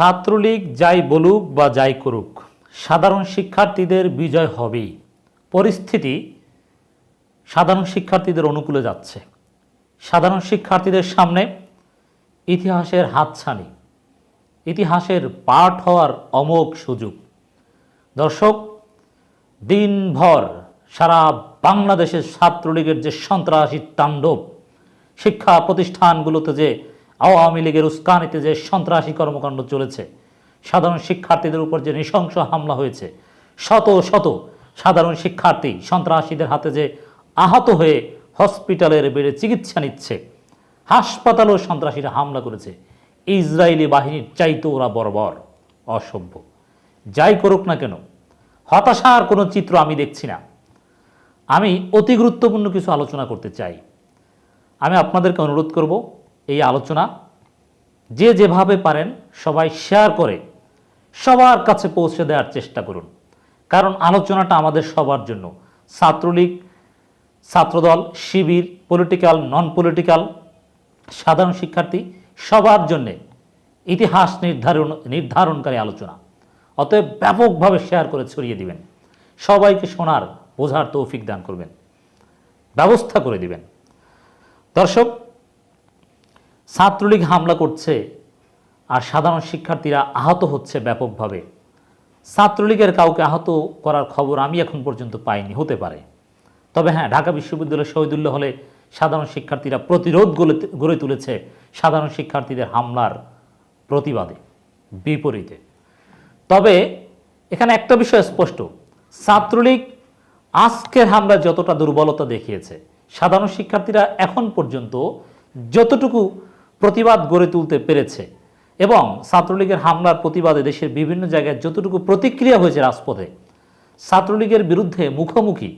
ছাত্রলীগ যাই বলুক বা যাই করুক, সাধারণ শিক্ষার্থীদের বিজয় হবেই। পরিস্থিতি সাধারণ শিক্ষার্থীদের অনুকূলে যাচ্ছে। সাধারণ শিক্ষার্থীদের সামনে ইতিহাসের হাতছানি, ইতিহাসের পাঠ হওয়ার অমোঘ সুযোগ। দর্শক, দিনভর সারা বাংলাদেশের ছাত্রলীগের যে সন্ত্রাসী তাণ্ডব, শিক্ষা প্রতিষ্ঠানগুলোতে যে আওয়ামী লীগের উস্কানিতে যে সন্ত্রাসী কর্মকাণ্ড চলেছে, সাধারণ শিক্ষার্থীদের উপর যে নৃশংস হামলা হয়েছে, শত শত সাধারণ শিক্ষার্থী সন্ত্রাসীদের হাতে যে আহত হয়ে হসপিটালের বেডে চিকিৎসা নিচ্ছে, হাসপাতালেও সন্ত্রাসীরা হামলা করেছে। ইসরায়েলি বাহিনীর চাইতো ওরা বর্বর, অসভ্য। যাই করুক না কেন, হতাশার কোনো চিত্র আমি দেখছি না। আমি অতি গুরুত্বপূর্ণ কিছু আলোচনা করতে চাই। আমি আপনাদেরকে অনুরোধ করব এই আলোচনা যে যেভাবে পারেন সবাই শেয়ার করে সবার কাছে পৌঁছে দেওয়ার চেষ্টা করুন। কারণ আলোচনাটা আমাদের সবার জন্য। Chhatra League, Chhatra Dal, Shibir political non political সাধারণ শিক্ষার্থী সবার জন্যে ইতিহাস নির্ধারণ, নির্ধারণকারী আলোচনা। অতএব ব্যাপকভাবে শেয়ার করে ছড়িয়ে দিবেন। সবাইকে শোনার, বোঝার তৌফিক দান করবেন। ব্যবস্থা করে দিবেন। দর্শক ছাত্রলীগ হামলা করছে আর সাধারণ শিক্ষার্থীরা আহত হচ্ছে ব্যাপকভাবে। ছাত্রলীগের কাউকে আহত করার খবর আমি এখন পর্যন্ত পাইনি, হতে পারে। তবে হ্যাঁ ঢাকা বিশ্ববিদ্যালয়ের শহীদুল্লাহ হলে সাধারণ শিক্ষার্থীরা প্রতিরোধ গড়ে গড়ে তুলেছে সাধারণ শিক্ষার্থীদের হামলার প্রতিবাদে, বিপরীতে। তবে এখানে একটা বিষয় স্পষ্ট। ছাত্রলীগ আজকের হামলা যতটা দুর্বলতা দেখিয়েছে, সাধারণ শিক্ষার্থীরা এখন পর্যন্ত যতটুকু প্রতিবাদ গড়ে তুলতে পেরেছে এবং ছাত্রলীগের হামলার প্রতিবাদে দেশের বিভিন্ন জায়গায় যতটুকু প্রতিক্রিয়া হয়েছে রাজপথে, ছাত্রলীগের বিরুদ্ধে মুখোমুখি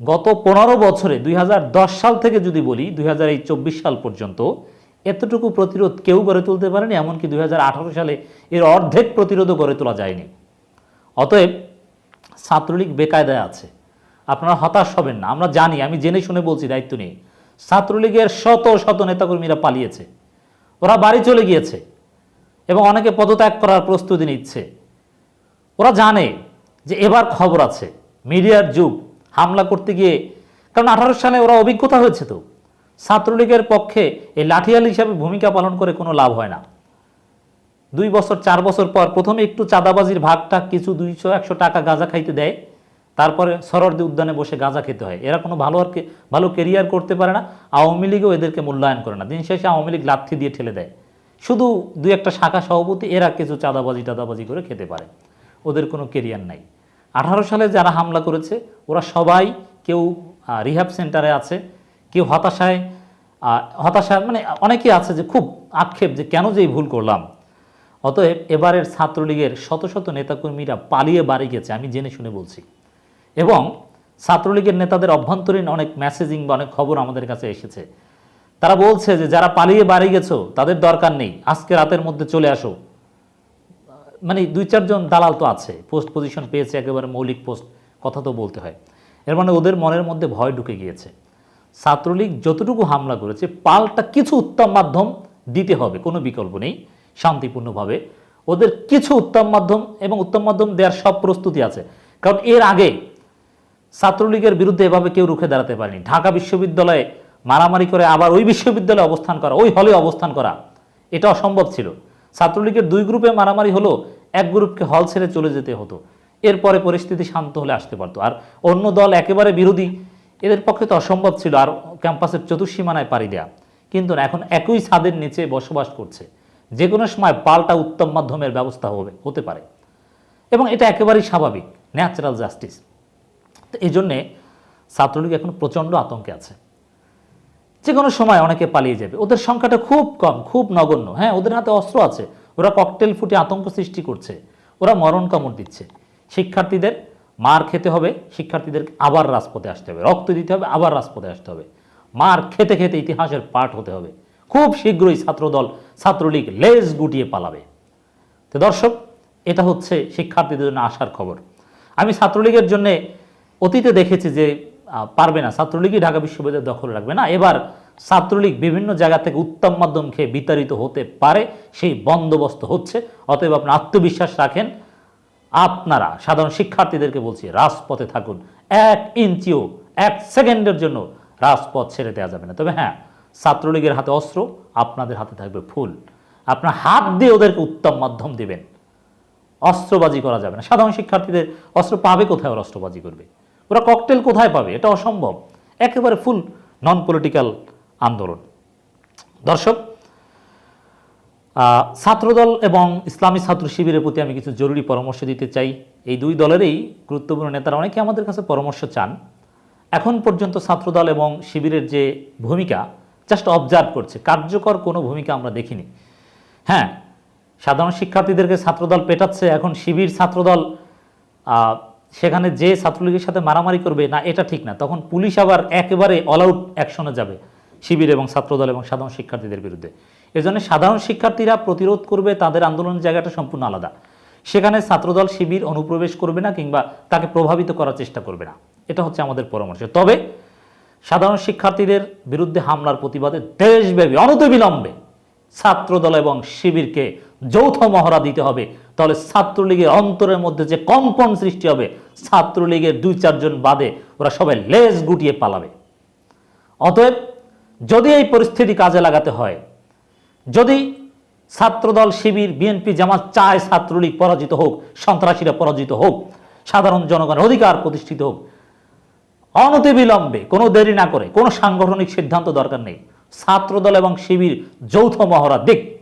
গত পনেরো বছরে দুই হাজার দশ সাল থেকে যদি বলি, দুই সাল পর্যন্ত এতটুকু প্রতিরোধ কেউ গড়ে তুলতে পারেনি, এমনকি দুই হাজার আঠারো সালে এর অর্ধেক প্রতিরোধও গড়ে তোলা যায়নি। অতএব ছাত্রলীগ বেকায়দায় আছে। আপনারা হতাশ হবেন না। আমরা জানি, আমি জেনে শুনে বলছি, দায়িত্ব নিয়ে। ছাত্রলীগের শত শত নেতাকর্মীরা পালিয়েছে। ওরা বাড়ি চলে গিয়েছে এবং অনেকে পদত্যাগ করার প্রস্তুতি নিচ্ছে। ওরা জানে যে এবার খবর আছে, মিডিয়ার যুগ, হামলা করতে গিয়ে। কারণ আঠারো সালে ওরা অভিজ্ঞতা হয়েছে তো। ছাত্রলীগের পক্ষে এই লাঠিয়াল হিসাবে ভূমিকা পালন করে কোনো লাভ হয় না। দুই বছর, চার বছর পর প্রথমে একটু চাঁদাবাজির ভাগটা কিছু দুইশো, একশো টাকা গাঁজা খাইতে দেয়। তারপরে সরর্দি উদ্যানে বসে গাঁজা খেতে হয়। এরা কোনো ভালো আর ভালো কেরিয়ার করতে পারে না। আওয়ামী লীগও এদেরকে মূল্যায়ন করে না। দিন শেষে আওয়ামী লীগ লাথি দিয়ে ঠেলে দেয়। শুধু দুই একটা শাখা সভাপতি এরা কিছু চাঁদাবাজি টাদাবাজি করে খেতে পারে। ওদের কোনো কেরিয়ার নাই। আঠারো সালে যারা হামলা করেছে ওরা সবাই কেউ রিহ্যাব সেন্টারে আছে কেউ হতাশায় আহ, হতাশায় মানে অনেকেই আছে যে খুব আক্ষেপ যে কেন যে ভুল করলাম। অতএব এবারের ছাত্রলীগের শত শত নেতাকর্মীরা পালিয়ে বাড়ি গেছে আমি জেনে শুনে বলছি। এবং ছাত্রলীগের নেতাদের অভ্যন্তরীণ অনেক মেসেজিং বা অনেক খবর আমাদের কাছে এসেছে। তারা বলছে যে, যারা পালিয়ে বাড়ি গেছো, তাদের দরকার নেই। আজকে রাতের মধ্যে চলে আসো। মানে দুই চারজন দালাল তো আছে। পোস্ট পজিশন পেয়েছে একেবারে মৌলিক পোস্ট কথা তো বলতে হয়। এর মানে ওদের মনের মধ্যে ভয় ঢুকে গিয়েছে। ছাত্রলীগ যতটুকু হামলা করেছে, পাল্টা কিছু উত্তম মাধ্যম দিতে হবে, কোনো বিকল্প নেই, শান্তিপূর্ণভাবে। ওদের কিছু উত্তম মাধ্যম এবং উত্তম মাধ্যম দেওয়ার সব প্রস্তুতি আছে। কারণ এর আগে ছাত্রলীগের বিরুদ্ধে এভাবে কেউ রুখে দাঁড়াতে পারেনি। ঢাকা বিশ্ববিদ্যালয়ে মারামারি করে আবার ওই বিশ্ববিদ্যালয়ে অবস্থান করা, ওই হলে অবস্থান করা, এটা অসম্ভব ছিল। ছাত্রলীগের দুই গ্রুপে মারামারি হলো এক গ্রুপকে হল ছেড়ে চলে যেতে হতো। এরপরে পরিস্থিতি শান্ত হলে আসতে পারতো। আর অন্য দল একেবারে বিরোধী, এদের পক্ষে তো অসম্ভব ছিল আর ক্যাম্পাসের চতুর্সীমানায় পাড়ি দেয়া। কিন্তু এখন একই ছাদের নিচে বসবাস করছে। যে কোনো সময় পাল্টা উত্তম মাধ্যমের ব্যবস্থা হবে, হতে পারে। এবং এটা একেবারেই স্বাভাবিক ন্যাচারাল জাস্টিস তো এই জন্যে ছাত্রলীগ এখন প্রচণ্ড আতঙ্কে আছে। যে কোনো সময় অনেকে পালিয়ে যাবে। ওদের সংখ্যাটা খুব কম, খুব নগণ্য। হ্যাঁ ওদের হাতে অস্ত্র আছে। ওরা ককটেল ফুটে আতঙ্ক সৃষ্টি করছে। ওরা মরণ কামড় দিচ্ছে। শিক্ষার্থীদের মার খেতে হবে, শিক্ষার্থীদের আবার রাজপথে আসতে হবে। রক্ত দিতে হবে, আবার রাজপথে আসতে হবে। মার খেতে খেতে ইতিহাসের পাঠ হতে হবে। খুব শীঘ্রই ছাত্রদল, ছাত্রলীগ লেজ গুটিয়ে পালাবে। তো দর্শক, এটা হচ্ছে শিক্ষার্থীদের জন্য আসার খবর। আমি ছাত্রলীগের জন্য অতীতে দেখেছি যে পারবে না। ছাত্রলীগই ঢাকা বিশ্ববিদ্যালয় দখল রাখবে না। এবার ছাত্রলীগ বিভিন্ন জায়গা থেকে উত্তম মাধ্যম খেয়ে বিতাড়িত হতে পারে, সেই বন্দোবস্ত হচ্ছে। অতএব আপনি আত্মবিশ্বাস রাখেন। আপনারা সাধারণ শিক্ষার্থীদেরকে বলছি, রাজপথে থাকুন। এক ইঞ্চিও, এক সেকেন্ডের জন্য রাজপথ ছেড়ে দেওয়া যাবে না। তবে হ্যাঁ ছাত্রলীগের হাতে অস্ত্র, আপনাদের হাতে থাকবে ফুল। আপনার হাত দিয়ে ওদেরকে উত্তম মাধ্যম দেবেন। অস্ত্রবাজি করা যাবে না। সাধারণ শিক্ষার্থীদের অস্ত্র পাবে কোথায়? ওরা অস্ত্রবাজি করবে। ওরা ককটেল কোথায় পাবে? এটা অসম্ভব। একেবারে ফুল নন পলিটিক্যাল আন্দোলন। দর্শক ছাত্রদল এবং ইসলামী ছাত্র শিবিরের প্রতি আমি কিছু জরুরি পরামর্শ দিতে চাই। এই দুই দলেরই গুরুত্বপূর্ণ নেতারা অনেকে আমাদের কাছে পরামর্শ চান। এখন পর্যন্ত ছাত্রদল এবং শিবিরের যে ভূমিকা জাস্ট অবজার্ভ করছে। কার্যকর কোনো ভূমিকা আমরা দেখিনি। হ্যাঁ সাধারণ শিক্ষার্থীদেরকে ছাত্রদল পেটাচ্ছে। এখন শিবির ছাত্রদল সেখানে যে ছাত্রলীগের সাথে মারামারি করবে, না, এটা ঠিক না। তখন পুলিশ আবার একেবারে অল আউট অ্যাকশনে যাবে, শিবির এবং ছাত্রদল এবং সাধারণ শিক্ষার্থীদের বিরুদ্ধে। এজন্য সাধারণ শিক্ষার্থীরা প্রতিরোধ করবে, তাদের আন্দোলনের জায়গাটা সম্পূর্ণ আলাদা। সেখানে ছাত্রদল, শিবির অনুপ্রবেশ করবে না, কিংবা তাকে প্রভাবিত করার চেষ্টা করবে না। এটা হচ্ছে আমাদের পরামর্শ। তবে সাধারণ শিক্ষার্থীদের বিরুদ্ধে হামলার প্রতিবাদে দেশব্যাপী, অনতিবিলম্বে ছাত্রদল এবং শিবিরকে যৌথ মহড়া দিতে হবে। তাহলে ছাত্রলীগের অন্তরের মধ্যে যে কম্পন সৃষ্টি হবে, ছাত্রলীগের দুই চারজন বাদে ওরা সবাই লেজ গুটিয়ে পালাবে। অতএব যদি এই পরিস্থিতি কাজে লাগাতে হয়, যদি ছাত্রদল, শিবির, বিএনপি, জামাত চায় ছাত্রলীগ পরাজিত হোক, সন্ত্রাসীরা পরাজিত হোক, সাধারণ জনগণের অধিকার প্রতিষ্ঠিত হোক, অনতিবিলম্বে, কোনো দেরি না করে, কোনো সাংগঠনিক সিদ্ধান্ত দরকার নেই। ছাত্রদল এবং শিবির যৌথ মহড়া। দিক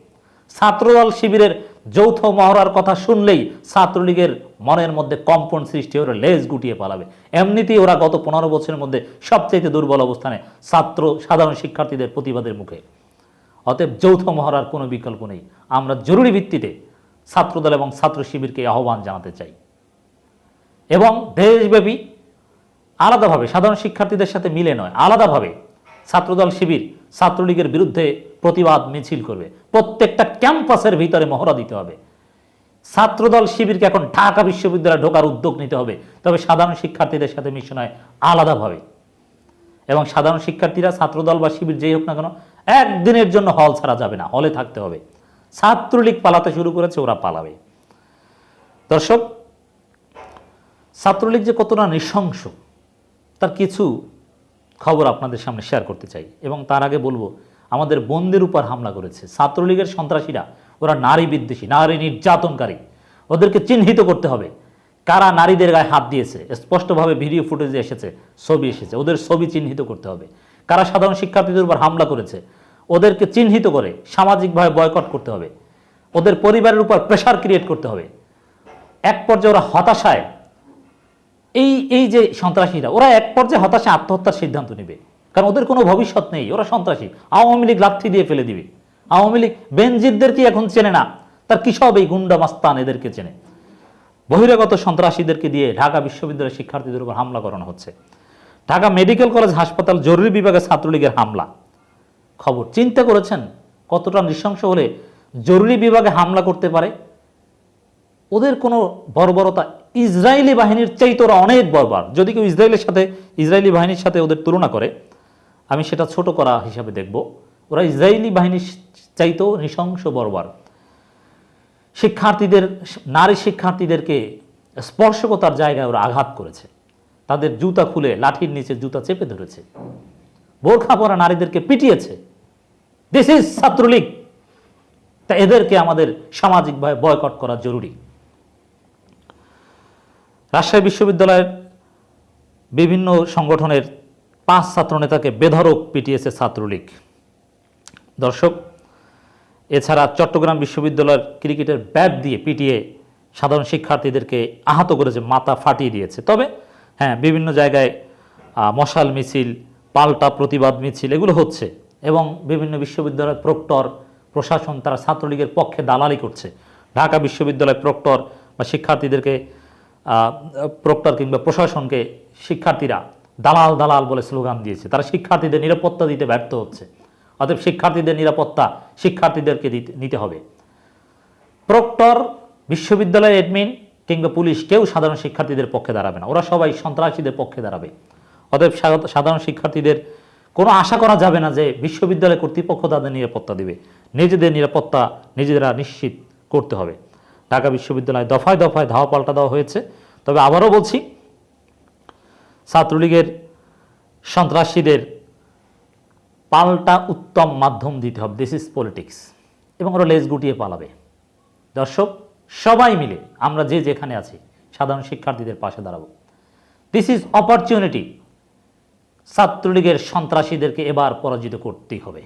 ছাত্রদল শিবিরের যৌথ মহড়ার কথা শুনলেই ছাত্রলীগের মনের মধ্যে কম্পন সৃষ্টি ওরা লেজ গুটিয়ে পালাবে। এমনিতেই ওরা গত পনেরো বছরের মধ্যে সবচেয়ে দুর্বল অবস্থানে ছাত্র, সাধারণ শিক্ষার্থীদের প্রতিবাদের মুখে। অতএব যৌথ মহড়ার কোনো বিকল্প নেই। আমরা জরুরি ভিত্তিতে ছাত্রদল এবং ছাত্র শিবিরকে আহ্বান জানাতে চাই। এবং দেশব্যাপী আলাদাভাবে, সাধারণ শিক্ষার্থীদের সাথে মিলে নয়, আলাদাভাবে ছাত্রদল শিবির ছাত্রলীগের বিরুদ্ধে প্রতিবাদ মিছিল করবে। প্রত্যেকটা ক্যাম্পাসের ভিতরে মহড়া দিতে হবে। ছাত্রদল শিবিরকে এখন ঢাকা বিশ্ববিদ্যালয়ে ঢোকার উদ্যোগ নিতে হবে। তবে সাধারণ শিক্ষার্থীদের সাথে মিশে নয়, আলাদাভাবে। এবং সাধারণ শিক্ষার্থীরা, ছাত্রদল বা শিবির যেই হোক না কেন, একদিনের জন্য হল ছাড়া যাবে না, হলে থাকতে হবে। ছাত্রলীগ পালাতে শুরু করেছে, ওরা পালাবে। দর্শক, ছাত্রলীগ যে কতটা নৃশংস, তার কিছু খবর আপনাদের সামনে শেয়ার করতে চাই এবং তার আগে বলব, আমাদের বোনদের উপর হামলা করেছে। ছাত্রলীগের সন্ত্রাসীরা, ওরা নারী বিদ্বেষী, নারী নির্যাতনকারী। ওদেরকে চিহ্নিত করতে হবে। কারা নারীদের গায়ে হাত দিয়েছে? স্পষ্টভাবে ভিডিও ফুটেজে এসেছে, ছবি এসেছে। ওদের ছবি চিহ্নিত করতে হবে। কারা সাধারণ শিক্ষার্থীদের উপর হামলা করেছে? ওদেরকে চিহ্নিত করে সামাজিকভাবে বয়কট করতে হবে। ওদের পরিবারের উপর প্রেশার ক্রিয়েট করতে হবে। এক পর্যায়ে ওরা হতাশায় এই এই যে সন্ত্রাসীরা, ওরা এক পর্যায়ে হতাশা, আত্মহত্যার সিদ্ধান্ত নেবে। কারণ ওদের কোনো ভবিষ্যৎ নেই, ওরা সন্ত্রাসী। আওয়ামী লীগ লাথি দিয়ে ফেলে দিবে। আওয়ামী লীগ বেনজিদদেরকে এখন চেনে না? তার কি সব এই গুন্ডা মাস্তান এদেরকে চেনে? বহিরাগত সন্ত্রাসীদেরকে দিয়ে ঢাকা বিশ্ববিদ্যালয়ের শিক্ষার্থীদের উপর হামলা করানো হচ্ছে। ঢাকা মেডিকেল কলেজ হাসপাতাল জরুরি বিভাগে ছাত্রলীগের হামলা। খবর, চিন্তা করেছেন কতটা নৃশংস হলে জরুরি বিভাগে হামলা করতে পারে? ওদের কোনো বর্বরতা ইসরায়েলি বাহিনীর চাইতে ওরা অনেক বরবার। যদি কেউ ইসরায়েলের সাথে, ইসরায়েলি বাহিনীর সাথে ওদের তুলনা করে, আমি সেটা ছোট করা হিসাবে দেখব। ওরা ইসরায়েলি বাহিনীর চাইতেও নৃশংস বরবার। শিক্ষার্থীদের, নারী শিক্ষার্থীদেরকে স্পর্শকতার জায়গায় ওরা আঘাত করেছে। তাদের জুতা খুলে লাঠির নিচে জুতা চেপে ধরেছে। বোরখা পরা নারীদেরকে পিটিয়েছে। This is Chhatra League. তা এদেরকে আমাদের সামাজিকভাবে বয়কট করা জরুরি। রাজশাহী বিশ্ববিদ্যালয়ের বিভিন্ন সংগঠনের পাঁচ ছাত্রনেতাকে বেধরক পিটিয়েছে ছাত্রলীগ। দর্শক, এছাড়া চট্টগ্রাম বিশ্ববিদ্যালয়ের ক্রিকেটের ব্যাট দিয়ে পিটিয়ে সাধারণ শিক্ষার্থীদেরকে আহত করেছে, মাথা ফাটিয়ে দিয়েছে। তবে হ্যাঁ বিভিন্ন জায়গায় মশাল মিছিল, পাল্টা প্রতিবাদ মিছিল এগুলো হচ্ছে এবং বিভিন্ন বিশ্ববিদ্যালয়ের প্রক্টর, প্রশাসন তারা ছাত্রলীগের পক্ষে দালালি করছে। ঢাকা বিশ্ববিদ্যালয় প্রক্টর বা শিক্ষার্থীদেরকে প্রক্টর কিংবা প্রশাসনকে শিক্ষার্থীরা দালাল দালাল বলে স্লোগান দিয়েছে। তারা শিক্ষার্থীদের নিরাপত্তা দিতে ব্যর্থ হচ্ছে। অতএব শিক্ষার্থীদের নিরাপত্তা শিক্ষার্থীদেরকে দিতে, নিতে হবে। প্রক্টর, বিশ্ববিদ্যালয়ের এডমিন কিংবা পুলিশ কেউ সাধারণ শিক্ষার্থীদের পক্ষে দাঁড়াবে না। ওরা সবাই সন্ত্রাসীদের পক্ষে দাঁড়াবে। অতএব সাধারণ শিক্ষার্থীদের কোনো আশা করা যাবে না যে বিশ্ববিদ্যালয় কর্তৃপক্ষ তাদের নিরাপত্তা দেবে। নিজেদের নিরাপত্তা নিজেরা নিশ্চিত করতে হবে। ঢাকা বিশ্ববিদ্যালয় দফায় দফায় ধাওয়া পাল্টা দেওয়া হয়েছে। তবে আবারও বলছি, ছাত্রলীগের সন্ত্রাসীদের পাল্টা উত্তম মাধ্যম দিতে হবে। দিস ইজ পলিটিক্স এবং ওরা লেজ গুটিয়ে পালাবে। দর্শক, সবাই মিলে আমরা যে যেখানে আছি, সাধারণ শিক্ষার্থীদের পাশে দাঁড়াবো। দিস ইজ অপরচুনিটি ছাত্রলীগের সন্ত্রাসীদেরকে এবার পরাজিত করতেই হবে।